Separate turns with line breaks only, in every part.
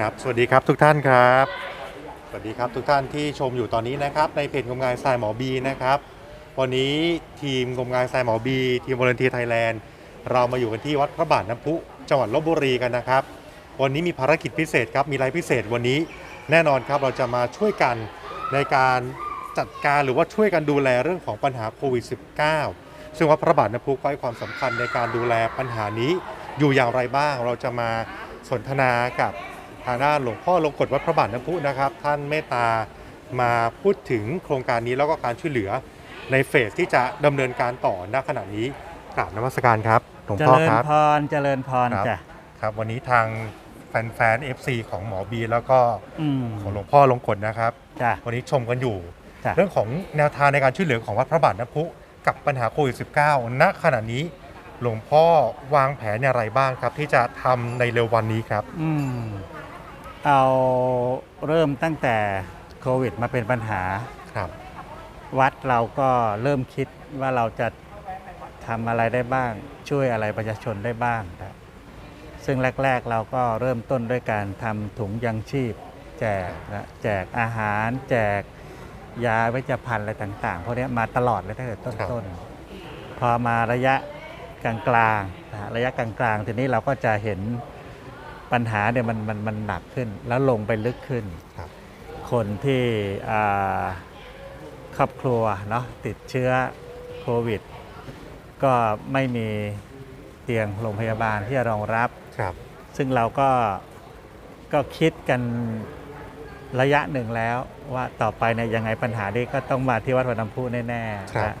ครับ สวัสดีครับทุกท่านครับ สวัสดีครับทุกท่านที่ชมอยู่ตอนนี้นะครับ ในเพจงมงายทรายหมอบีนะครับ วันนี้ทีมงมงายทรายหมอบี ทีมวอร์เนทีไทยแลนด์ เรามาอยู่กันที่วัดพระบาทน้ำพุ จังหวัดลบบุรีกันนะครับ วันนี้มีภารกิจพิเศษครับ มีไลฟ์พิเศษวันนี้ แน่นอนครับ เราจะมาช่วยกันในการจัดการหรือว่าช่วยกันดูแลเรื่องของปัญหาโควิด -19 ซึ่งวัดพระบาทน้ำพุก็ให้ความสำคัญในการดูแลปัญหานี้อยู่อย่างไรบ้าง เราจะมาสนทนากับ ทางด้านหลวงพ่อลงกฎวัดพระบาทน้ำพุนะครับ ท่านเมตตามาพูดถึงโครงการนี้แล้วก็การช่วยเหลือในเฟสที่จะดำเนินการต่อณขณะนี้กราบนมัสการครับหลวง
เจ
พ่อ
ริญ
ครับ
พรเจริญพร
ครับ
จ้ะ
ครับวันนี้ทางแฟนๆ FC ของหมอบี แล้วก็
อืม
ของหลวงพ่อลงกฎนะครับ
จ้ะ
วันนี้ชมกันอยู่
จ้ะ
เรื่องของแนวทางในการช่วยเหลือของวัดพระบาทน้ำพุกับปัญหาโควิด -19 ณขณะนี้หลวงพ่อวางแผนอย่างไรบ้างครับ ที่จะทำในเร็ววันนี้ครับ
อืม เอาเริ่มตั้งแต่โควิดมาเป็นปัญหา
ครับ
วัดเราก็เริ่มคิดว่าเราจะทำอะไรได้บ้าง ช่วยอะไรประชาชนได้บ้างนะซึ่งแรก ๆ เราก็เริ่มต้นด้วยการทำถุงยังชีพ แจกนะแจกอาหาร แจกยาเวชภัณฑ์อะไรต่างๆพวกเนี้ยมาตลอดเลยตั้งแต่ต้นๆพอมาระยะกลางๆนะฮะระยะกลางๆ ทีนี้เราก็จะเห็น ปัญหาเนี่ยมันมันมันหนักขึ้นแล้วลงไปลึกขึ้น
ครับ
คนที่อ่าครอบครัวเนาะติดเชื้อโควิด ก็ไม่มีเตียงโรงพยาบาลที่จะรองรับ
ครับซึ่
ซึ่งเราก็ก็คิดกันระยะหนึ่งแล้วว่าต่อไปเนี่ยยังไงปัญหานี้ก็ต้องมาที่วัดวัดน้ำพุแน่ๆ
ครับ
นะ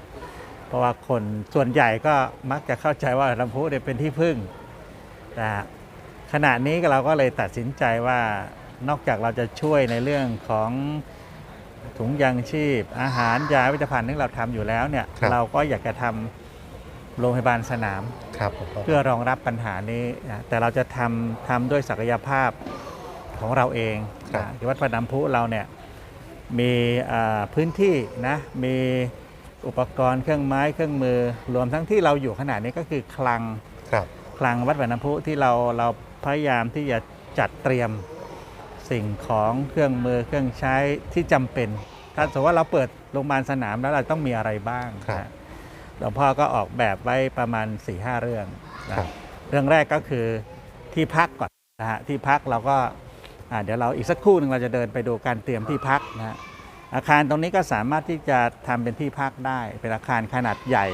เพราะว่าคนส่วนใหญ่ก็มักจะเข้าใจว่าน้ำพุเนี่ยเป็นที่พึ่งนะฮะ ขณะนี้เราก็เลยตัดสินใจว่านอกจากเราจะช่วยในเรื่องของถุงยางชีพ อาหารยาวิจภัณฑ์ที่เราทำอยู่แล้วเนี่ย
ครับ
เราก็อยากจะทำโรงพยาบาลสนาม
ครับผมก็
เพื่อรองรับปัญหานี้นะแต่เราจะทำทำด้วยศักยภาพของเราเองนะที่วัดพระน้ำพุเราเนี่ยมีอ่าพื้นที่นะมีอุปกรณ์เครื่องไม้เครื่องมือ รวมทั้งที่เราอยู่ขนาดนี้ก็คือคลัง
ครับ
คลังวัดพระน้ำพุที่เราเรา พยายามที่จะจัดเตรียมสิ่งของเครื่องมือเครื่องใช้ที่จำเป็น ถ้าสมมติว่าเราเปิดโรงพยาบาลสนามแล้วเราต้องมีอะไรบ้าง
ครับ
นะหลวงพ่อก็ออกแบบไว้ประมาณ4ีหเรื่องนะครับเรื่องแรกก็คือที่พักก่อนนะฮะที่พักเราก็อ่าเดี๋ยวเราอีกสักครู่หนึ่งเราจะเดินไปดูการเตรียมที่พักนะฮะอาคารตรงนี้ก็สามารถที่จะทำเป็นที่พักได้ เป็นอาคารขนาดใหญ่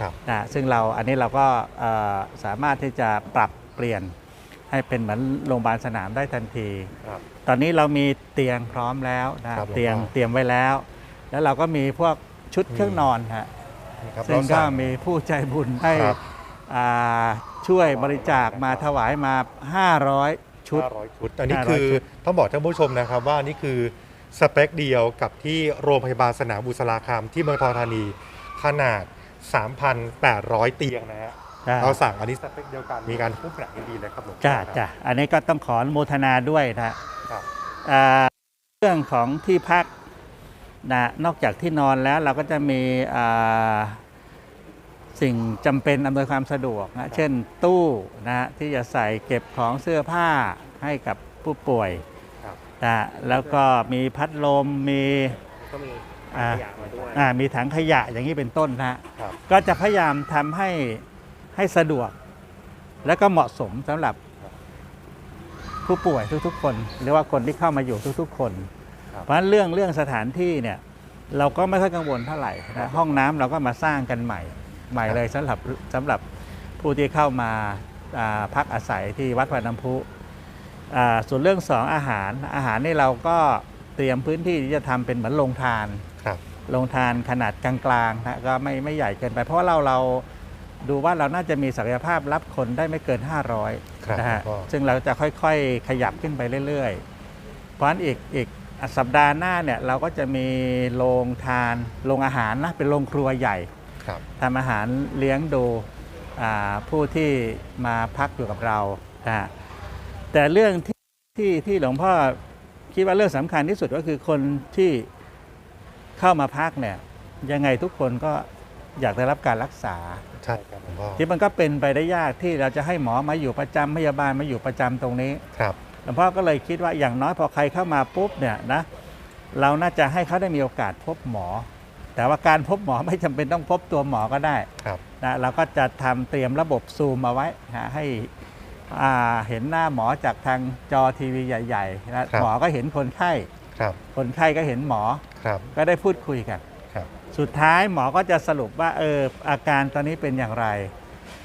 ครับ
นะซึ่งเราอันนี้เราก็เอ่อสามารถที่จะปรับเปลี่ยน ให้เป็นเหมือนโรงพยาบาลสนามได้ทันที
ครับ
ตอนนี้เรามีเตียงพร้อมแล้วนะครับ
หลวงพ่อ
เตียงเตรียมไว้แล้ว แล้วเราก็มีพวกชุดเครื่องนอนฮะ
นี่ครับ
ซึ่ง
เรา
ก็
สั่ง
มีผู้ใจบุญให้
ครับ
อ่าช่วยบริจาคมาถวายมา 500 ชุด
500ชุดอันนี้
500
คือ
ชุด
ต้องบอกท่านผู้ชมนะครับว่านี่คือสเปคเดียวกับที่โรงพยาบาลสนามบุษราคามที่เมืองทองธานีขนาด 3,800 เตียงนะฮะ
จ้า
เราสั่งอันนี้สเปคเดียวกันมีการพูดแบบดีเลยครับหลวงพ่อ
จ้า
ครับ
จ้าอันนี้ก็ต้องขออนุโมทนาด้วยนะ
ครับ
อ่าเรื่องของที่พักนะนอกจากที่นอนแล้วเราก็จะมีอ่าสิ่งจำเป็นอำนวยความสะดวกนะเช่นตู้นะที่จะใส่เก็บของเสื้อผ้าให้กับผู้ป่วย
ครับ
นะแล้วก็มีพัดลมมี
ก็มี
อ่า
ขยะมาด้วย
อ่ามีถังขยะอย่างนี้เป็นต้นนะ
ครับ
ก็จะพยายามทำให้ ให้สะดวก และก็เหมาะสมสำหรับผู้ป่วยทุกๆ คน หรือว่าคนที่เข้ามาอยู่ทุกๆ คน
ครับ
เพราะฉะนั้นเรื่องเรื่องสถานที่เนี่ยเราก็ไม่ค่อยกังวลเท่าไหร่
ครั
นะ
บ
ห้องน้ำเราก็มาสร้างกันใหม่ ใหม่
ครับ
เลยสำหรับสำหรับผู้ที่เข้ามาอ่าพักอาศัยที่วัดพระน้ำพุอ่าส่วนเรื่องสองอาหารอาหารนี่เราก็เตรียมพื้นที่ที่จะทำเป็นเหมือนโรงทาน
ครับ
โรงทานขนาดกลางๆนะก็ไม่ไม่ใหญ่เกินไป เพราะว่าเราเรา ดูว่าเราน่าจะมีศักยภาพรับคนได้ไม่เกิน
ครับ
500นะฮะ
ก็
ซึ่งเราจะค่อยๆขยับขึ้นไปเรื่อยๆ เพราะฉะนั้นอีกอีกสัปดาห์หน้าเนี่ยเราก็จะมีโรงทานโรงอาหารนะเป็นโรงครัวใหญ่
ครับ
ทำอาหารเลี้ยงดูอ่าผู้ที่มาพักอยู่กับเรานะฮะแต่เรื่องที่ที่ที่หลวงพ่อคิดว่าเรื่องสำคัญที่สุดก็คือคนที่เข้ามาพักเนี่ยยังไงทุกคนก็อยากได้รับการรักษา
ใช่ครับหลวงพ่อ
ที่มันก็เป็นไปได้ยากที่เราจะให้หมอมาอยู่ประจำพยาบาลมาอยู่ประจำตรงนี้
ครับ
ลวงพ่อก็เลยคิดว่าอย่างน้อยพอใครเข้ามาปุ๊บเนี่ยนะเราน่าจะให้เขาได้มีโอกาสพบหมอ แต่ว่าการพบหมอไม่จำเป็นต้องพบตัวหมอก็ได้
ครับ
นะเราก็จะทำเตรียมระบบซูมเอาไว้นะให้อ่าเห็นหน้าหมอจากทางจอทีวีใหญ่ๆนะหมอก็เห็นคนไข้
ครับ
คนไข้ก็เห็นหมอ
ครับ
ก็ได้พูดคุยกัน
ครับ
สุดท้ายหมอก็จะสรุปว่าเอออาการตอนนี้เป็นอย่างไร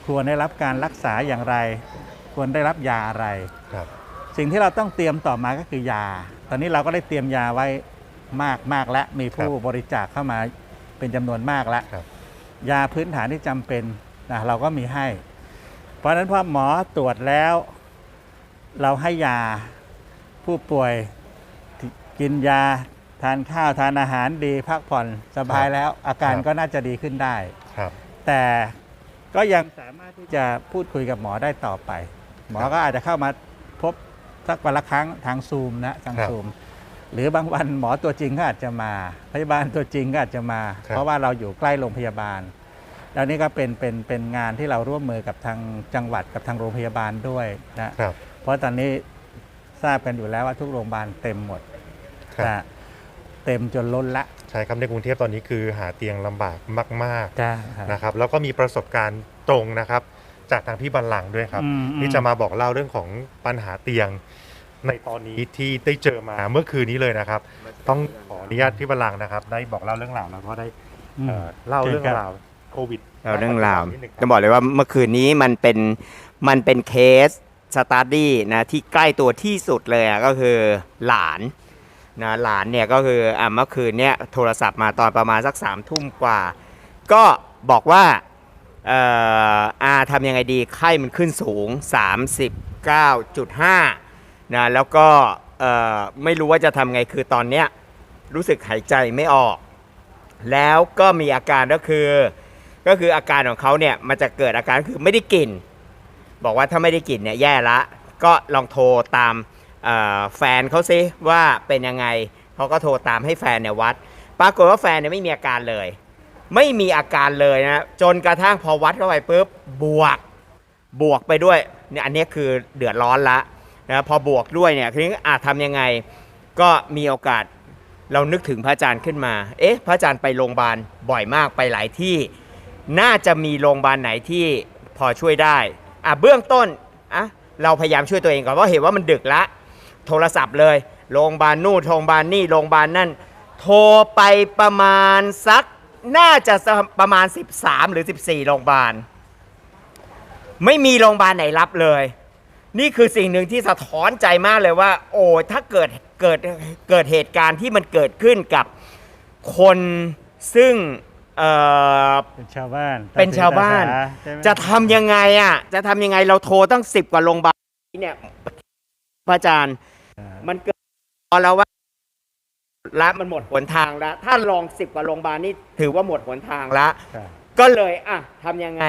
ควรได้รับการรักษาอย่างไร ควรได้รับยาอะไร
ครับ
สิ่งที่เราต้องเตรียมต่อมาก็คือยา ตอนนี้เราก็ได้เตรียมยาไว้มากมากและมีผู้บริจาคเข้ามาเป็นจำนวนมากแล้ว
ครับ
ยาพื้นฐานที่จำเป็นนะเราก็มีให้ เพราะฉะนั้นพอหมอตรวจแล้ว เราให้ยาผู้ป่วยที่กินยา ทานข้าวทานอาหารดีพักผ่อนสบายแล้วอาการก็น่าจะดีขึ้นได้
ครับ
แต่ก็ยังสามารถที่จะพูดคุยกับหมอได้ต่อไป หมอก็อาจจะเข้ามาพบสักวันละครั้งทางซูมนะทาง
ครับ
ซูม หรือบางวันหมอตัวจริงก็อาจจะมา พยาบาลตัวจริงก็อาจจะมา
ครับ
เพราะว่าเราอยู่ใกล้โรงพยาบาล แล้วนี่ก็เป็นเป็นเป็นงานที่เราร่วมมือกับทางจังหวัดกับทางโรงพยาบาลด้วยนะ ครับ เพราะตอนนี้ทราบกันอยู่แล้วว่าทุกโรงพยาบาลเต็มหมด
ครับ
นะ เต็มจนล้นละ
ใช่ครับในกรุงเทพตอนนี้คือหาเตียงลำบากมาก
จ้า
ๆนะครับแล้วก็มีประสบการณ์ตรงนะครับ จากทางพี่บัลลังก์ด้วยครับ
อืมอืม
ที่จะมาบอกเล่าเรื่องของปัญหาเตียง ในตอนนี้ที่ได้เจอมาเมื่อคืนนี้เลยนะครับ ต้องขออนุญาตพี่บัลลังก์นะครับ ได้บอกเล่าเรื่องราวแล้วก็ได้เอ่อเล่าเรื่องราวโควิด
เราเรื่องราว
นิดนึงค
จะ
บ
บอกเลยว่าเมื่อคืนนี้มันเป็นมันเป็นเคสสตาร์ดี้นะที่ใกล้ตัวที่สุดเลยอะก็คือหลาน นะหลานเนี่ยก็คืออะเมื่อคืนเนี่ยโทรศัพท์มาตอนประมาณสักสามทุ่มกว่า ก็บอกว่าเอ่ออาทำยังไงดีไข้มันขึ้นสูง 39.5นะแล้วก็เอ่อไม่รู้ว่าจะทำไงคือตอนเนี้ยรู้สึกหายใจไม่ออก แล้วก็มีอาการก็คือ ก็คืออาการของเขาเนี่ยมันจะเกิดอาการคือไม่ได้กลิ่น บอกว่าถ้าไม่ได้กลิ่นเนี่ยแย่ละ ก็ลองโทรตาม แฟนเขาซิว่าเป็นยังไงเขาก็โทรตามให้แฟนเนี่ยวัด ปรากฏว่าแฟนเนี่ยไม่มีอาการเลย ไม่มีอาการเลยนะจนกระทั่งพอวัดเข้าไปปุ๊บบวกบวกไปด้วยเนี่ยอันนี้คือเดือดร้อนละนะพอบวกด้วยเนี่ยทีนี้อาจทำยังไงก็มีโอกาสเรานึกถึงพระอาจารย์ขึ้นมา เอ๊ะ พระอาจารย์ไปโรงพยาบาลบ่อยมากไปหลายที่ น่าจะมีโรงพยาบาลไหนที่พอช่วยได้ อะเบื้องต้นอะเราพยายามช่วยตัวเองก่อนเพราะเห็นว่ามันดึกละ โทรศัพท์เลย โรงพยาบาลนู่นโรงพยาบาลนี่โรงพยาบาลนั่น โทรไปประมาณสักน่าจะประมาณ 13 หรือ 14 โรงพยาบาล ไม่มีโรงพยาบาลไหนรับเลย นี่คือสิ่งหนึ่งที่สะท้อนใจมากเลยว่า โอ้ถ้าเกิดเกิดเกิดเหตุการณ์ที่มันเกิดขึ้นกับคนซึ่งเอ่อ
เป็นชาวบ้าน
เป็นชาวบ้าน
ใช่ไหม
จะทำยังไงอะจะทำยังไงเราโทรตั้งสิบกว่าโรงพยาบาลเนี่ยพระอาจารย์
อ่า
มันเกิดพอแล้วว่าละมันหมดหนทางแล้ว ถ้าลองสิบกว่าโรงพยาบาลนี่ถือว่าหมดหนทางแล้ว
ครับ
ก็เลยอะทำยังไง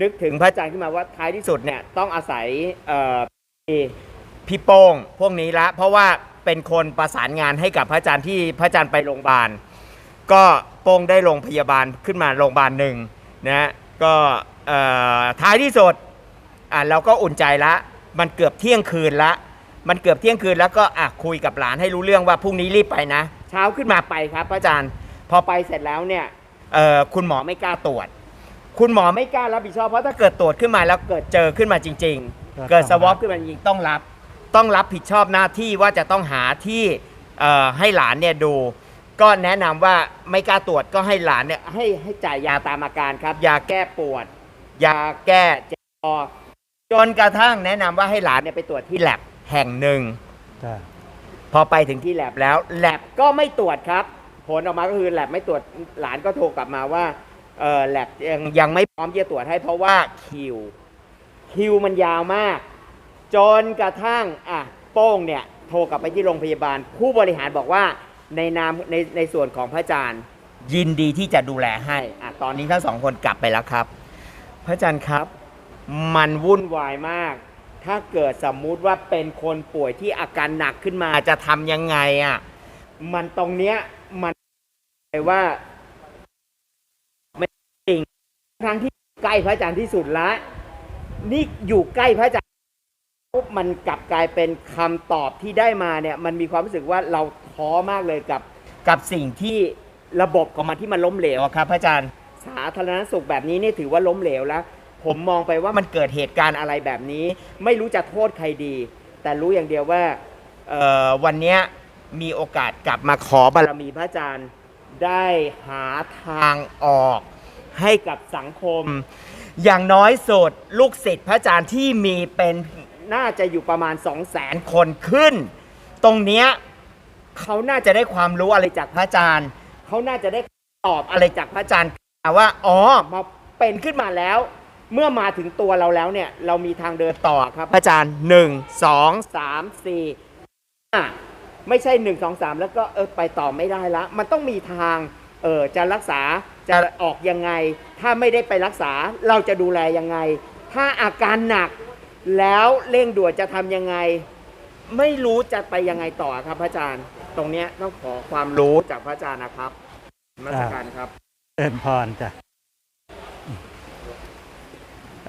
นึกถึงพระอาจารย์ขึ้นมาว่าท้ายที่สุดเนี่ยต้องอาศัยเอ่อพี่พี่โป้งพวกนี้ละ เพราะว่าเป็นคนประสานงานให้กับพระอาจารย์ที่พระอาจารย์ไปโรงพยาบาล ก็โป้งได้โรงพยาบาลขึ้นมาโรงพยาบาลหนึ่งนะฮะก็เอ่อท้ายที่สุดอะเราก็อุ่นใจละ มันเกือบเที่ยงคืนละ มันเกือบเที่ยงคืนแล้วก็อะคุยกับหลานให้รู้เรื่องว่าพรุ่งนี้รีบไปนะ เช้าขึ้นมาไปครับพระอาจารย์ พอไปเสร็จแล้วเนี่ยเอ่อคุณหมอไม่กล้าตรวจ คุณหมอไม่กล้ารับผิดชอบเพราะถ้าเกิดตรวจขึ้นมาแล้วเกิดเจอขึ้นมาจริง
ก็
ๆเกิดส
ต้อง
วอ
รั
ป
บ
ขึ้นมาจริงๆต้องรับ ต้องรับผิดชอบหน้าที่ว่าจะต้องหาที่เอ่อให้หลานเนี่ยดู ก็แนะนำว่าไม่กล้าตรวจก็ให้หลานเนี่ยให้ให้จ่ายยาตามอาการครับ ยาแก้ปวด ยาแก้เจ็บคอจนกระทั่งแนะนำว่าให้หลานเนี่ยไปตรวจที่แลบ แห่งหนึ่ง
จ้ะ
พอไปถึงที่แลบแล้วแลบก็ไม่ตรวจครับ ผลออกมาก็คือแลบไม่ตรวจหลานก็โทรกลับมาว่าเออแลบยังยังไม่พร้อมที่จะตรวจให้เพราะว่าคิว คิวมันยาวมาก จนกระทั่งอะโป้งเนี่ยโทรกลับไปที่โรงพยาบาล ผู้บริหารบอกว่าในนามในในส่วนของพระอาจารย์ ยินดีที่จะดูแลให้อะตอนนี้ทั้งสองคนกลับไปแล้วครับ พระอาจารย์ครับ มันวุ่นวายมาก ถ้าเกิดสมมุติว่าเป็นคนป่วยที่อาการหนักขึ้นมาจะทำยังไงอะ มันตรงเนี้ยมันเลว่าไม่จริงทั้งที่ใกล้พระอาจารย์ที่สุดละ นี่อยู่ใกล้พระอาจารย์ปุ๊บมันกลับกลายเป็นคำตอบที่ได้มาเนี่ย มันมีความรู้สึกว่าเราท้อมากเลยกับ กับสิ่งที่ระบบของมันที่มันล้มเหลวอะครับพระอาจารย์ สาธารณสุขแบบนี้นี่ถือว่าล้มเหลวแล้ว ผมมองไปว่ามันเกิดเหตุการณ์อะไรแบบนี้ ไม่รู้จะโทษใครดี แต่รู้อย่างเดียวว่าเอ่อวันเนี้ยมีโอกาสกลับมาขอบารมีพระอาจารย์ ได้หาทางออกให้กับสังคม อย่างน้อยสุดลูกศิษย์พระอาจารย์ที่มีเป็นน่าจะอยู่ประมาณ 2 0 0แสนคนขึ้น ตรงเนี้ยเขาน่าจะได้ความรู้อะไรจากพระอาจารย์ เขาน่าจะได้ตอบอะไรจากพระอาจารย์ว่า อ๋อมาเป็นขึ้นมาแล้ว เมื่อมาถึงตัวเราแล้วเนี่ย เรามีทางเดินต่อครับพระอาจารย์หนึ่งสองสามสี่ห้าไม่ใช่หนึ่งสองสามแล้วก็เออไปต่อไม่ได้ละ มันต้องมีทางเออจะรักษาจะออกยังไง ถ้าไม่ได้ไปรักษาเราจะดูแลยังไง ถ้าอาการหนักแล้วเร่งด่วนจะทำยังไง ไม่รู้จะไปยังไงต่อครับพระอาจารย์ ตรงเนี้ยต้องขอความรู้จากพระอาจารย์นะครับนมาสการครับ
เอินพรจ้ะ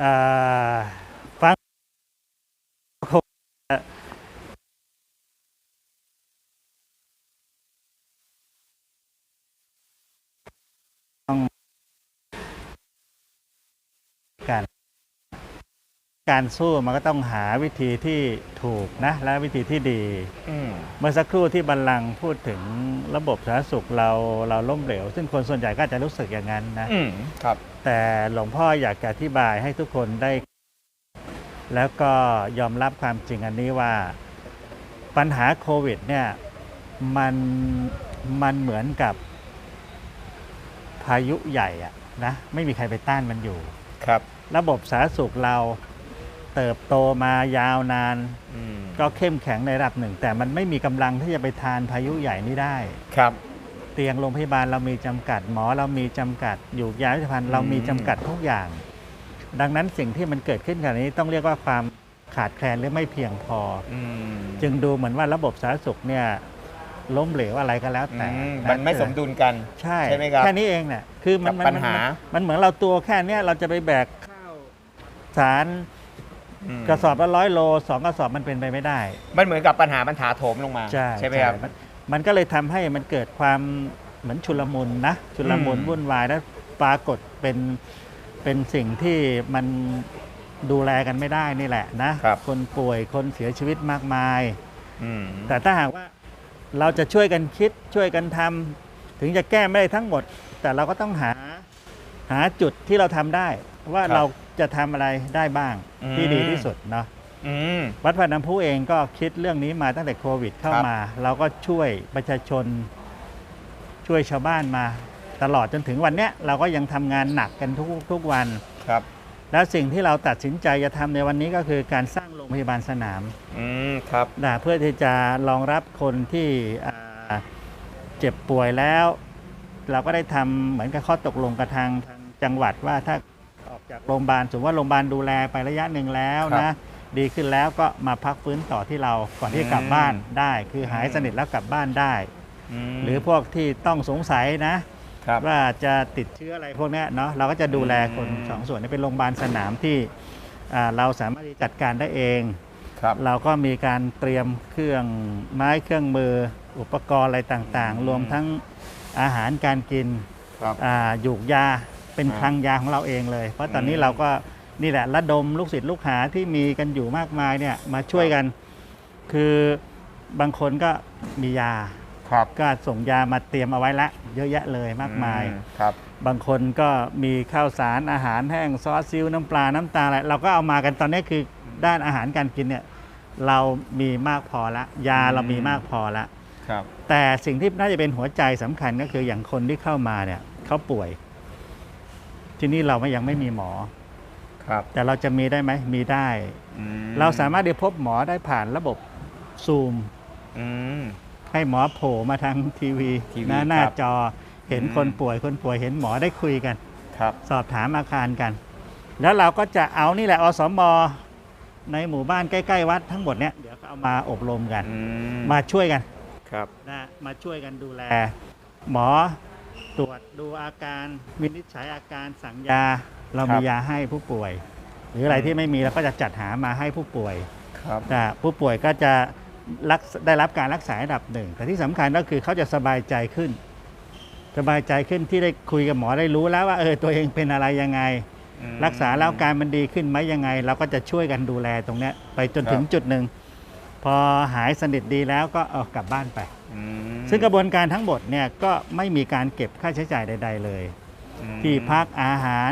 à, phán cản การการสู้มันก็ต้องหาวิธีที่ถูกนะและวิธีที่ดี
อืม
เมื่อสักครู่ที่บัลลังก์พูดถึงระบบสาธารณสุขเราเราล้มเหลว ซึ่งคนส่วนใหญ่ก็อาจจะรู้สึกอย่างนั้นนะ
อืมครับ
แต่หลวงพ่ออยากจะอธิบายให้ทุกคนได้ แล้วก็ยอมรับความจริงอันนี้ว่าปัญหาโควิด เนี่ยมันมันเหมือนกับพายุใหญ่อะนะไม่มีใครไปต้านมันอยู่
ครับ
ระบบสาธารณสุขเรา เติบโตมายาวนาน
อืม
ก็เข้มแข็งในระดับหนึ่ง แต่มันไม่มีกำลังที่จะไปทานพายุใหญ่นี้ได้
ครับ
เตียงโรงพยาบาลเรามีจำกัดหมอเรามีจำกัด อยู่ยาวิพันธ์เรามีจำกัดทุกอย่าง ดังนั้นสิ่งที่มันเกิดขึ้นขณะนี้ต้องเรียกว่าความขาดแคลนหรือไม่เพียงพอ
อืม
จึงดูเหมือนว่าระบบสาธารณสุขเนี่ยล้มเหลวอะไรก็แล้วแต่
อืมะมันไม่สมดุลกัน
ใช่
ใช่ไหมครับ
แค่นี้เองเนี่ยคือมัน
กับ
มัน
ปัญหา
นมันเหมือนเราตัวแค่เนี้ยเราจะไปแบกข้าวสาร
อืม
กระสอบละร้อยโลสองกระสอบมันเป็นไปไม่ได้
มันเหมือนกับปัญหามันถาโถมลงมา
ใช่
ไหมครับ
นมันก็เลยทำให้มันเกิดความเหมือนชุลมุนนะชุลมุน
อืม
วุ่นวายแล้วปรากฏเป็นเป็นสิ่งที่มันดูแลกันไม่ได้นี่แหละนะครับคนป่วยคนเสียชีวิตมากมาย
อืม
แต่ถ้าหากว่าเราจะช่วยกันคิดช่วยกันทำถึงจะแก้ไม่ได้ทั้งหมด แต่เราก็ต้องหาหาจุดที่เราทำได้ ว่าเรา จะทำอะไรได้บ้างที่ดีที่สุดเนาะ
อืม
วัดพระน้ำพุเองก็คิดเรื่องนี้มาตั้งแต่โควิดเข้า
ครับ
มา เราก็ช่วยประชาชน ช่วยชาวบ้านมา ตลอดจนถึงวันเนี้ยเราก็ยังทำงานหนักกันทุกทุกวัน
ครับ
แล้วสิ่งที่เราตัดสินใจจะทำในวันนี้ก็คือการสร้างโรงพยาบาลสนาม
อืม ครับ
นะเพื่อที่จะรองรับคนที่อ่าเจ็บป่วยแล้ว เราก็ได้ทำเหมือนกับข้อตกลงกับทางทางจังหวัดว่าถ้าออก จากโรงพยาบาลสมมติว่าโรงพยาบาลดูแลไประยะหนึ่งแล้ว
ครั
นะ
บ
ดีขึ้นแล้วก็มาพักฟื้นต่อที่เราก่อนที่จะกลับ
อืม
บ้านได้ คือหาย
อืม
สนิทแล้วกลับบ้านได้
ม
หรือพวกที่ต้องสงสัยนะ
ครับ
ว่าจะติดเชื้ออะไรพวกเนี้ยเนาะเราก็จะดูแลคน
อืม
สองส่วนนี้เป็นโรงพยาบาลสนามที่อ่าเราสามารถที่จะจัดการได้เอง
ครับ
เราก็มีการเตรียมเครื่องไม้เครื่องมือ อุปกรณ์อะไรต่างๆ รวมทั้งอาหารการกิน
ครับ
อ่าหยูกยา เป็น
อ่า
คลังยาของเราเองเลย เพราะตอนนี้
อืม
เราก็นี่แหละระดมลูกศิษย์ลูกหาที่มีกันอยู่มากมายเนี่ยมาช่วยกัน คือบางคนก็มียา
ครับ
ก็ส่งยามาเตรียมเอาไว้ละ เยอะแยะเลยมากมาย
อืครับ
บางคนก็มีข้าวสารอาหารแห้งซอสซิวน้ำปลาน้ำตาลอะไรเราก็เอามากันตอนนี้คือด้านอาหารการกินเนี่ยเรามีมากพอละ ยาเรามีมากพอละ
ครับ
แต่สิ่งที่น่าจะเป็นหัวใจสำคัญก็คืออย่างคนที่เข้ามาเนี่ยเขาป่วย ที่นี่เราไม่ยังไม่มีหมอ
ครับ
แต่เราจะมีได้ไหมมีได้
อืม
เราสามารถได้พบหมอได้ผ่านระบบซูม
อืม
ให้หมอโผล่มาทางทีวี
ทีวี
หน้าหน้า
ครับ
จอเห็น
อืม
คนป่วยคนป่วยเห็นหมอได้คุยกัน
ครับ
สอบถามอาคารกัน แล้วเราก็จะเอานี่แหละอสมในหมู่บ้านใกล้ ๆ วัดทั้งหมดเนี่ยเดี๋ยวก็เอามาอบรมกัน
อืม
มาช่วยกัน
ครับ
นะมาช่วยกันดูแล หมอ ตรวจดูอาการวินิจฉัยอาการสั่งยา เรา
ครั
มี
บ
ยาให้ผู้ป่วย หรืออะไร
อืม
ที่ไม่มีเราก็จะจัดหามาให้ผู้ป่วย
คครับ
นะผู้ป่วยก็จะรักได้รับการรักษาระดับหนึ่ง แต่ที่สำคัญก็คือเขาจะสบายใจขึ้น สบายใจขึ้นที่ได้คุยกับหมอได้รู้แล้วว่าเออตัวเองเป็นอะไรยังไง รักษาแล้วการมันดีขึ้นไหมยังไง เราก็จะช่วยกันดูแลตรงเนี้ยไปจนถึงจุดหนึ่งพอหายสนิทดีแล้วก็เอากลับบ้านไป
อืม
ซึ่งกระบวนการทั้งหมดเนี่ยก็ไม่มีการเก็บค่าใช้จ่ายใด ๆ เลย
อืม
ที่พักอาหาร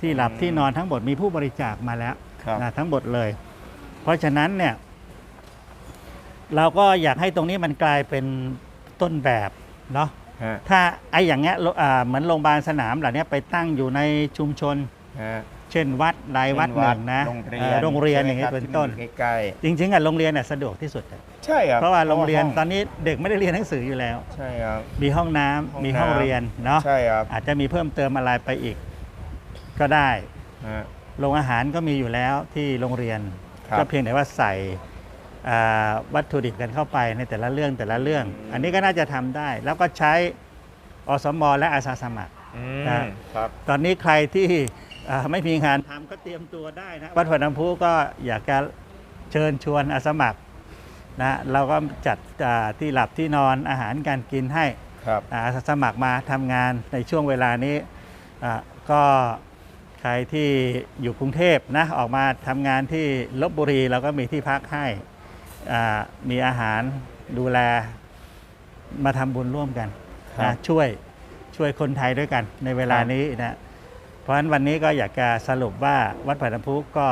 ที่หลับ
อืม
ที่นอนทั้งหมดมีผู้บริจาคมาแล้ว
ครับ
นะทั้งหมดเลย เพราะฉะนั้นเนี่ยเราก็อยากให้ตรงนี้มันกลายเป็นต้นแบบเนาะ
ฮะ
ถ้าไอ้อย่างเงี้ยโรอ่าเหมือนโรงพยาบาลสนามเหล่านี้ไปตั้งอยู่ในชุมชน
ฮะ
เช่นวัดใดวัดหนึ่งนะ
โรงเรี
เอ่
ย
อนโรงเรียนอย่าง
ใช่
เงี้
ไหม
ย
ครับ
เป็นต้น
ที่มัอยู่ใกล้
จริงๆอะโรงเรียนน่ะสะดวกที่สุดอะ
ๆใช่ครับ
เพราะว่าโรงเรียน
ห้
ตอนนี้เด็กไม่ได้เรียนหนังสืออยู่แล้ว
ใช่ครับ
มีห้องน้ำ
ห้อง
มีห้อง
น้ำ
เรียนเนาะ
ใช่ครับ
อาจจะมีเพิ่มเติมอะไรไปอีก ก็ได้
ฮะ
โรงอาหารก็มีอยู่แล้วที่โรงเรียน
ครับ
ก็เพียงแต่ว่าใส่อ่าวัตถุดิบกันเข้าไปในแต่ละเรื่องแต่ละเรื่อง
อืม
อันนี้ก็น่าจะทำได้ แล้วก็ใช้อสมและอาสาสมัคร
อื
ครั
ม
บ
ครับ
ตอนนี้ใครที่ อ่าไม่มีงานทำก็เตรียมตัวได้นะวัดหัวน้ำพุก็อยากจะเชิญชวนอาสาสมัครนะเราก็จัดอ่าที่หลับที่นอนอาหารการกินให้
ครับ
อาสาสมัครมาทำงานในช่วงเวลานี้อ่าก็ใครที่อยู่กรุงเทพนะออกมาทำงานที่ลบบุรีเราก็มีที่พักให้อ่ามีอาหารดูแลมาทำบุญร่วมกัน
ครั
นะ
บ
ช่วยช่วยคนไทยด้วยกันในเวลา
ครับ
นี้นะ เพราะฉะนั้นวันนี้ก็อยากจะสรุปว่าวัดผ่านำพุก็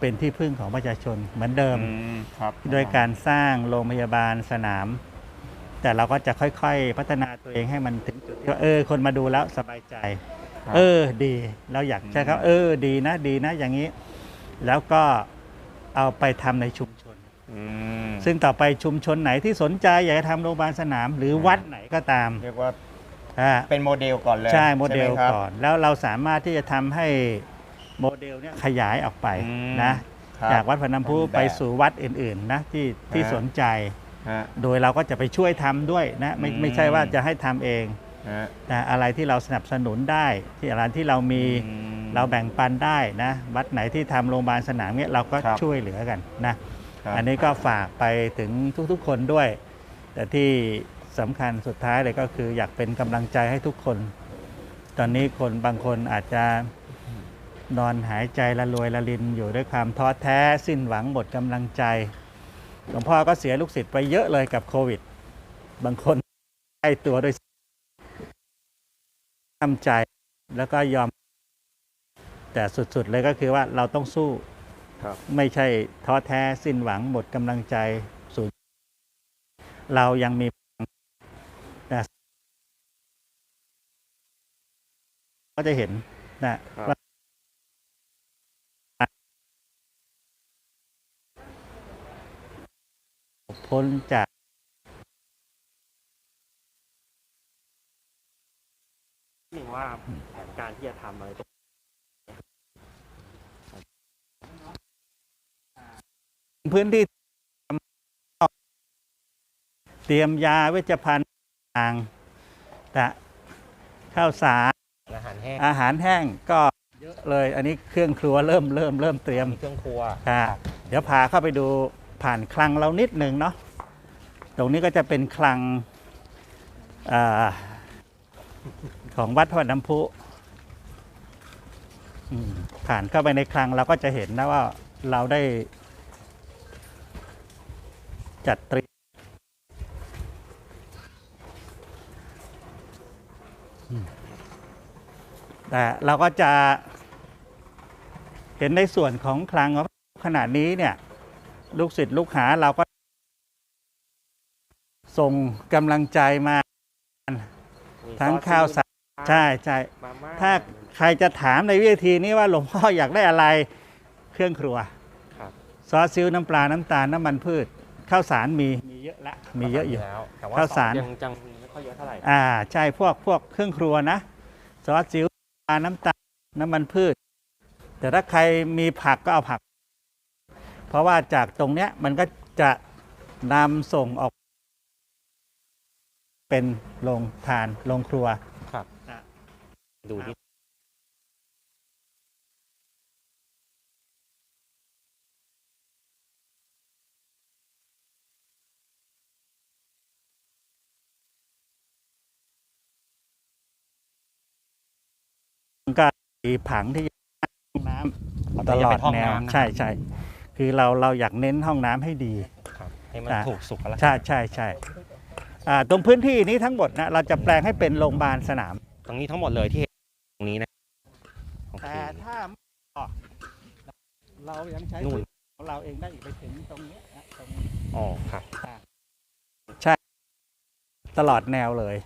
เป็นที่พึ่งของประชาชนเหมือนเดิม
อืมครับ
ด้วยการสร้างโรงพยาบาลสนาม แต่เราก็จะค่อยๆ พัฒนาตัวเองให้มันถึงจุดที่ว่าเออ คนมาดูแล้วสบายใจ
ครับ
เออดีเราอยากใช้ครับ เออดีนะดีนะอย่างนี้ แล้วก็เอาไปทำในชุมชน
อืม
ซึ่งต่อไปชุมชนไหนที่สนใจอยากจะทำโรงพยาบาลสนาม หรือวัดไหนก็ตาม
เรียกว่า
อ่า
เป็นโมเดลก่อนเลย
ใช่โมเดล
ไหครับ
ก่อน แล้วเราสามารถที่จะทำให้โมเดลเนี้ยขยายออกไป
อืม
นะ
ครับ
จากวัดพนัมพุ
เป็นแบบ
ไปสู่วัดอื่นๆนะที่ที่
ฮะ
สนใจ
ฮะ
โดยเราก็จะไปช่วยทำด้วยนะไม่
อืม
ไม่ใช่ว่าจะให้ทำเอง
ฮะ
นะอะไรที่เราสนับสนุนได้ ที่อะไรที่เรามี
อืม
เราแบ่งปันได้นะวัดไหนที่ทำโรงพยาบาลสนามเนี้ยเราก็
ครับ
ช่วยเหลือกันนะ
ครับ
อันนี้ก็ฝากไปถึงทุกๆคนด้วย แต่ที่ สำคัญสุดท้ายเลยก็คืออยากเป็นกำลังใจให้ทุกคน ตอนนี้คนบางคนอาจจะนอนหายใจละลวยละลินอยู่ด้วยความท้อแท้สิ้นหวังหมดกำลังใจหลวงพ่อก็เสียลูกศิษย์ไปเยอะเลยกับโควิด บางคนใกล้ตัวด้วยทำใจแล้วก็ยอม แต่สุดๆเลยก็คือว่าเราต้องสู้
ครับ
ไม่ใช่ท้อแท้สิ้นหวังหมดกำลังใจสูญเรายังมีนะ ก็จะเห็นนะครับว่าพ้นจาก
หนึ่งว่าแผนการที่จะทำอะไรตรง
พื้นที่เตรียมยาเวชภัณฑ์ต่างแต่ข้าวสาร
อาหาร แห้ง
อาหารแห้งก็เยอะเลยอันนี้เครื่องครัวเริ่มเริ่มเริ่มเตรียม
มีเครื่องครัว
ค่ะเดี๋ยวพาเข้าไปดูผ่านคลังเรานิดหนึ่งเนาะตรงนี้ก็จะเป็นคลังอาของวัดพระน้ำพุอืมผ่านเข้าไปในคลังเราก็จะเห็นนะว่าเราได้จัดเตรียม แต่เราก็จะเห็นในส่วนของคลังของขนาดนี้เนี่ยลูกศิษย์ลูกหาเราก็ ส่งกำลังใจมา
มี
ทั้ง
ซอส
ข้าวสารใช่ใช่
มาม่า
ถ้าใครจะถามในวิธีนี้ว่าหลวงพ่ออยากได้อะไรเครื่องครัว
ครับ
ซอสซิ้วน้ำปลาน้ำตาลน้ำมันพืชข้าวสารมีมีเยอะละมีเยอะอยู่
แล้วแต่ว่า
ข้าวสาร
ยังยังมีไม่ค่อยเยอะเท่าไหร่
อ่าใช่พวกพวกเครื่องครัวนะซอสซิ้ว น้ำปลาน้ำตาลน้ำมันพืช แต่ถ้าใครมีผักก็เอาผัก เพราะว่าจากตรงเนี้ยมันก็จะนำส่งออก เป็นโรงทานโรงครัว
ครับ
นะ
ดู
ก็มีผังที่ห้องน้ำตลอดแนวใช่ใช่คือเราเราอยากเน้นห้องน้ำให้ดี
ครับให้มัน
อ่า
ถูกสุขลักษ
ใช่
ณะ
ใช่ใช่อ่าตรงพื้นที่นี้ทั้งหมดนะเราจะแปลงให้เป็นโรงพยาบาลสนาม
ตรงนี้ทั้งหมดเลยที่เห็นตรงนี้นะโอเค
แต่ถ้าไม่พอเรายังใช้
นู่น
พื้นที่ของเราเองได้อีกไปถึงตรงนี้นะตรง
อ๋อครับ
ตลอดแนวเลย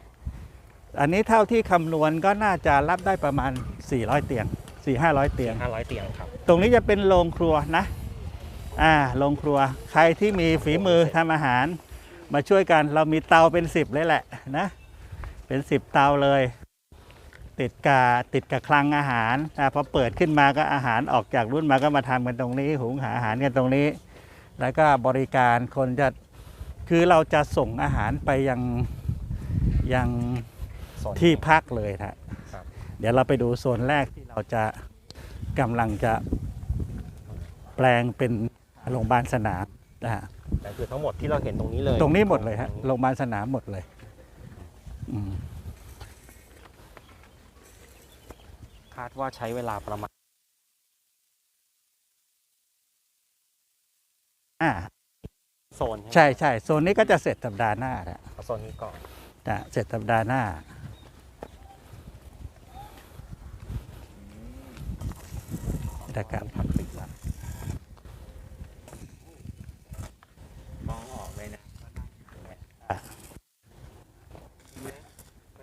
อันนี้เท่าที่คำนวณก็น่าจะรับได้ประมาณ 400 เตียง 4-500 เตียง
ห้าร้อยเตียงครับ
ตรงนี้จะเป็นโรงครัวนะ อ่า โรงครัว ใครที่มีฝีมือทำอาหาร มาช่วยกัน เรามีเตาเป็นสิบเลยแหละนะ เป็นสิบเตาเลย ติดกาติดกับคลังอาหารอ่าพอเปิดขึ้นมาก็อาหารออกจากรุ่นมาก็มาทำกันตรงนี้ หุงหาอาหารกันตรงนี้ แล้วก็บริการคนจะ คือเราจะส่งอาหารไปยังยัง
โซน
ที่พักเลยนะ
ครับ
เดี๋ยวเราไปดูโซนแรกที่เราจะกำลังจะแปลงเป็นโรงพยาบาลสนามนะฮะ
แต่คือทั้งหมดที่เราเห็นตรงนี้เลย
ตรงนี้หมดเลยฮะ โรงพยาบาลสนามหมดเลยอืม
คาดว่าใช้เวลาประมาณ
อ่า
โซน
ใช่ใช่โซนนี้ก็จะเสร็จสัปดาห์หน้านะ
เอาโซนนี้ก่อน
จะเสร็จสัปดาห์หน้า นะครับ
ผักติดละมองออกเลยนะมั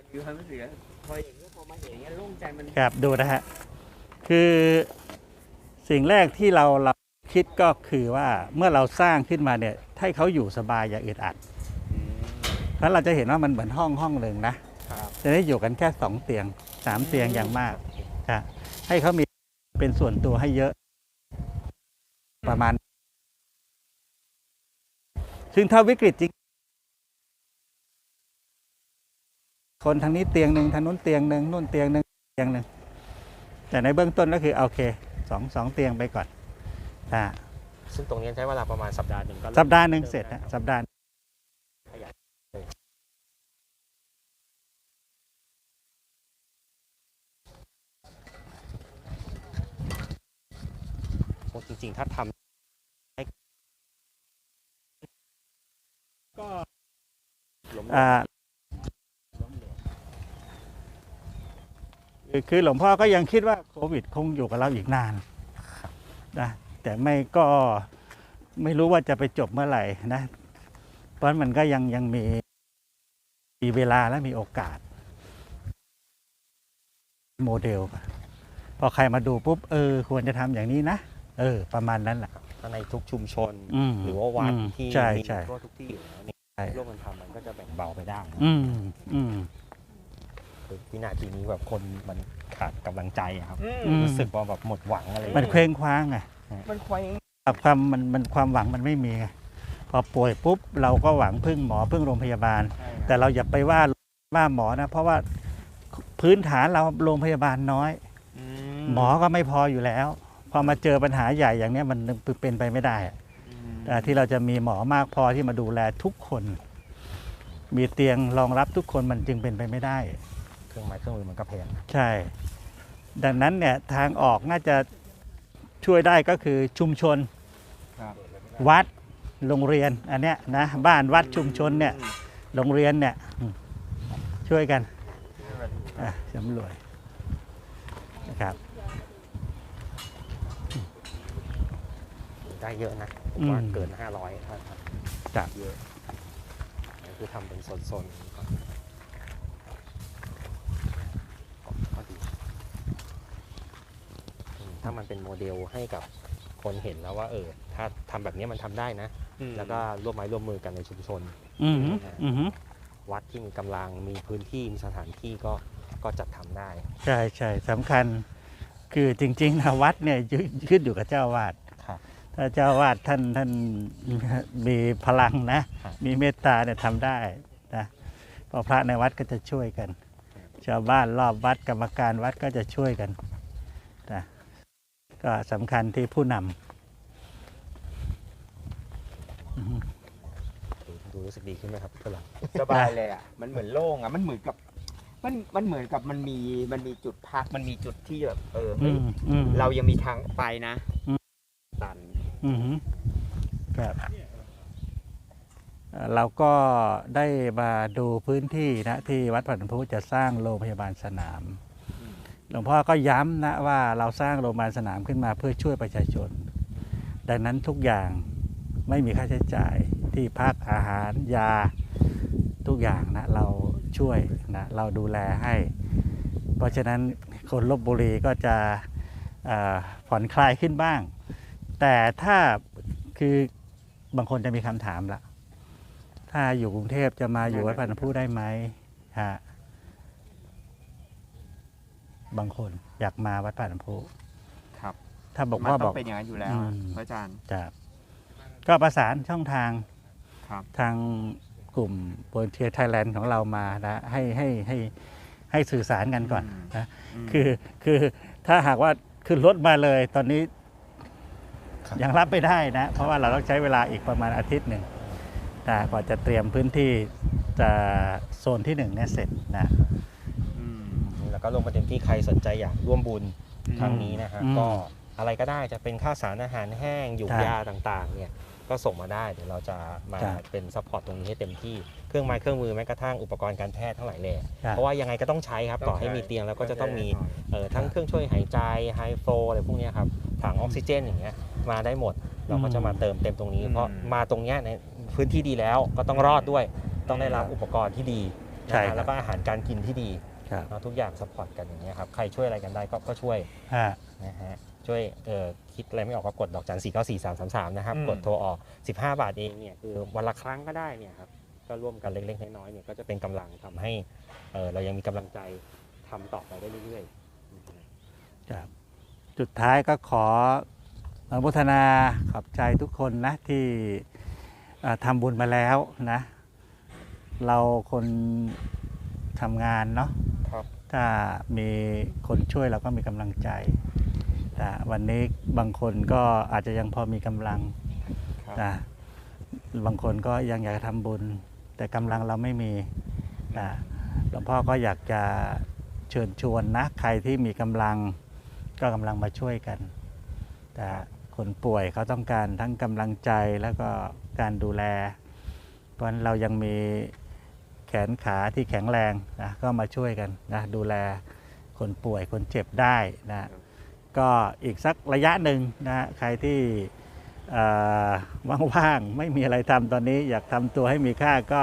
นมีความรู้สึกว่าพออย่างนี้พอมาเห็นอย่างนี้ยโล่งใจมัน
ครับดูนะฮะ คือสิ่งแรกที่เราเราคิดก็คือว่าเมื่อเราสร้างขึ้นมาเนี่ยให้เขาอยู่สบายอย่าอึดอัด เพราะเราจะเห็นว่ามันเหมือนห้องห้องหนึ่งนะ จะได้อยู่กันแค่สองเตียงสามเตียงอย่างมากครับให้เขามี เป็นส่วนตัวให้เยอะ ประมาณ ซึ่งถ้าวิกฤตจริง คนทางนี้เตียงหนึ่งทางนู้นเตียงหนึ่งนู่นเตียงหนึ่งเตียงหนึ่งแต่ในเบื้องต้นก็คือ โอเคสองสองเตียงไปก่อนอ่า
ซึ่งตรงนี้ใช้เวลาประมาณสัปดาห์หนึ่งก็
สัปดาห์หนึ่งเสร็จนะสัปดาห์
ริง ๆ ถ้าท
ก็ำ
ล้ม
อ่าคือคือหลวงพ่อก็ยังคิดว่าโควิดคงอยู่กับเราอีกนานนะแต่ไม่ก็ไม่รู้ว่าจะไปจบเมื่อไหร่นะ เพราะมันก็ยังยังมีมีเวลาและมีโอกาส โมเดล พอใครมาดูปุ๊บ เออ ควรจะทำอย่างนี้นะ เออ ประมาณนั้นแหละ
ถ้าในทุกชุมชน
อืม
หรือว่าวัด
อืม
ที่
ใช่
มี
ใช่
ทั่วทุกที่อยู่แล้วเนี่ย
ใช่
ร่วมกันทำมันก็จะแบ่งเบาไปได้นะ
อืมอืม
คือวินาทีนี้แบบคนมันขาดกำลังใจอะครับ
อืม
รู้สึกว่าแบบหมดหวังอะไร
มันเคว้งคว้างไง
มันควาย
ความมันมันความหวังมันไม่มีไงพอป่วยปุ๊บเราก็หวังพึ่งหมอพึ่งโรงพยาบาล แต่เราอย่าไปว่าว่าหมอนะ เพราะว่าพื้นฐานเราโรงพยาบาลน้อย หมอก็ไม่พออยู่แล้วพ อมาเจอปัญหาใหญ่อย่างเนี้ยมันเป็นไปไม่ได้อะแต่ที่เราจะมีหมอมากพอที่มาดูแลทุกคน มีเตียงรองรับทุกคนมันจึงเป็นไปไม่ได้
เครื่องไม้เครื่องมือมันก็แพง
ใช่ ดังนั้นเนี่ยทางออกน่าจะช่วยได้ก็คือชุมชน
ครับ
วัดโรงเรียนอันเนี้ยนะบ้านวัดชุมชนเนี่ยโรงเรียนเนี่ยอืมช่วยกันอะสำรวจนะครับ
ได้เยอะนะผมว่า
อืม
เกินห้าร้อยถ้า
ครับ
เยอะอันนี้คือทำเป็นโซนๆก่อนก็ดีอืมถ้ามันเป็นโมเดลให้กับคนเห็นแล้วว่า เออ ถ้าทำแบบนี้มันทำได้นะ แล้วก็ร่วมไม้ร่วมมือกันในชุมชน
อืมอืม
วัดที่มีกำลังมีพื้นที่มีสถานที่ก็ก็จัดทำได้
ใช่ใช่สำคัญ คือจริงๆนะวัดเนี่ยยึดขึ้นอยู่กับเจ้าวาด
ครับ
ถ้าเจ้าวาดท่านท่านมีพลังนะ
ครับ
มีเมตตาเนี่ยทำได้นะเพราะพระในวัดก็จะช่วยกัน ชาวบ้านรอบวัดกรรมการวัดก็จะช่วยกันนะก็สำคัญที่ผู้นำอืม
ดูดูรู้สึกดีขึ้นไหมครับเพื่อนเรา
สบายเลยอะมันเหมือนโล่งอะมันเหมือนกับมันมันเหมือนกับมันมีมันมีจุดพักมันมีจุดที่แบบเออ
อื
เฮ้ย
มอืม
เรายังมีทางไปนะ
อืม
ตัน
อือฮึครับเอ่อเราก็ได้มาดูพื้นที่นะที่วัดผันพุจะสร้างโรงพยาบาลสนาม หลวงพ่อก็ย้ำนะว่าเราสร้างโรงพยาบาลสนามขึ้นมาเพื่อช่วยประชาชน ดังนั้นทุกอย่างไม่มีค่าใช้จ่ายที่พักอาหารยาทุกอย่างนะเราช่วยนะเราดูแลให้ เพราะฉะนั้นคนลบบุรีก็จะเอ่อผ่อนคลายขึ้นบ้าง แต่ถ้าคือบางคนจะมีคำถามละถ้าอยู่กรุงเทพจะมาอยู่วัดพันธุ์ผู้ได้ไหมฮะบางคนอยากมาวัดพันธุ์ผู้
ครับ
ถ้าบอก
มัน
ว่า
ต้
บ
อ
อก
งเป็นอย่างนั้นอยู่แล้วอะ
อืม
พระอาจารย์
จะก็ประสานช่องทาง
ครับ
ทางกลุ่มโ o ลเทียไทยแลนด์ของเรามานะให้ให้ให้ให้สื่อสารกันก่อน
อืม
นะ
ม
คือคือถ้าหากว่าขึ้นรถมาเลยตอนนี้
ครับ
ยังรับไม่ได้นะ เพราะว่าเราต้องใช้เวลาอีกประมาณอาทิตย์หนึ่งนะกว่าจะเตรียมพื้นที่จะโซนที่หนึ่งเนี่ยเสร็จนะ
อืม
แล้วก็ลงประเด็นที่ใครสนใจอยากร่วมบุญครั้งนี้นะฮะ
อืม
ก็อะไรก็ได้จะเป็นข้าวสารอาหารแห้งหยูก
ครับ
ยาต่างๆ เนี่ยก็ส่งมาได้เดี๋ยวเราจะมา
ครับ
เป็นซัพพอร์ตตรงนี้ให้เต็มที่เครื่องไม้เครื่องมือแม้กระทั่งอุปกรณ์การแพทย์ทั้งหลายแหล่
ครับ
เพราะว่ายังไงก็ต้องใช้ครับต่อให้มีเตียงแล้วก็จะต้องมีเอ่อทั้งเครื่องช่วยหายใจไฮโฟอะไรพวกเนี้ยครับ ถังออกซิเจนอย่างเงี้ยมาได้หมด เราก็จะมาเติมเต็มตรงนี้
อืม
เพราะมาตรงเนี้ยในพื้นที่ดีแล้วก็ต้องรอดด้วย ต้องได้รับอุปกรณ์ที่ดีนะ
ใช่ครั
ฮะ
บ
แล้วก็อาหารการกินที่ดี
ครับ
เนาะทุกอย่างซัพพอร์ตกันอย่างเงี้ยครับใครช่วยอะไรกันได้ก็ก็ช่วย
ฮะ
นะฮะช่วยเอ่อคิดอะไรไม่ออกก็กดดอกจันสี่เก้าสี่สามสามสามนะครับ
อืม
กดโทรออก15บาทเองเนี่ยคือวันละครั้งก็ได้เนี่ยครับก็ร่วมกันเล็กๆน้อยๆเนี่ยก็จะเป็นกำลังทำให้เอ่อเรายังมีกำลังใจทำต่อไปได้เรื่อยๆ
ครับ จุดท้ายก็ขออนุโมทนาขอบใจทุกคนนะที่เอ่อทำบุญมาแล้วนะ เราคนทำงานเนาะ
ครับ
ถ้ามีคนช่วยเราก็มีกำลังใจแต่วันนี้บางคนก็อาจจะยังพอมีกำลัง
ครับ
นะบางคนก็ยังอยากทำบุญ แต่กำลังเราไม่มีนะหลวงพ่อก็อยากจะเชิญชวนนะใครที่มีกำลัง ก็กำลังมาช่วยกัน แต่คนป่วยเขาต้องการทั้งกำลังใจแล้วก็การดูแล เพราะนั้นเรายังมีแขนขาที่แข็งแรงนะก็มาช่วยกันนะดูแลคนป่วยคนเจ็บได้นะก็อีกสักระยะหนึ่งนะใครที่ว่างๆไม่มีอะไรทำตอนนี้อยากทำตัวให้มีค่าก็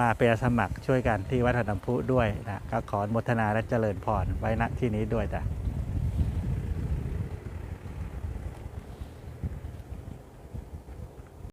มาเป็นสมัครช่วยกันที่วัดธนพุด้วยนะก็ขอโมทนาและเจริญพรไว้ณที่นี้ด้วยจ้ะ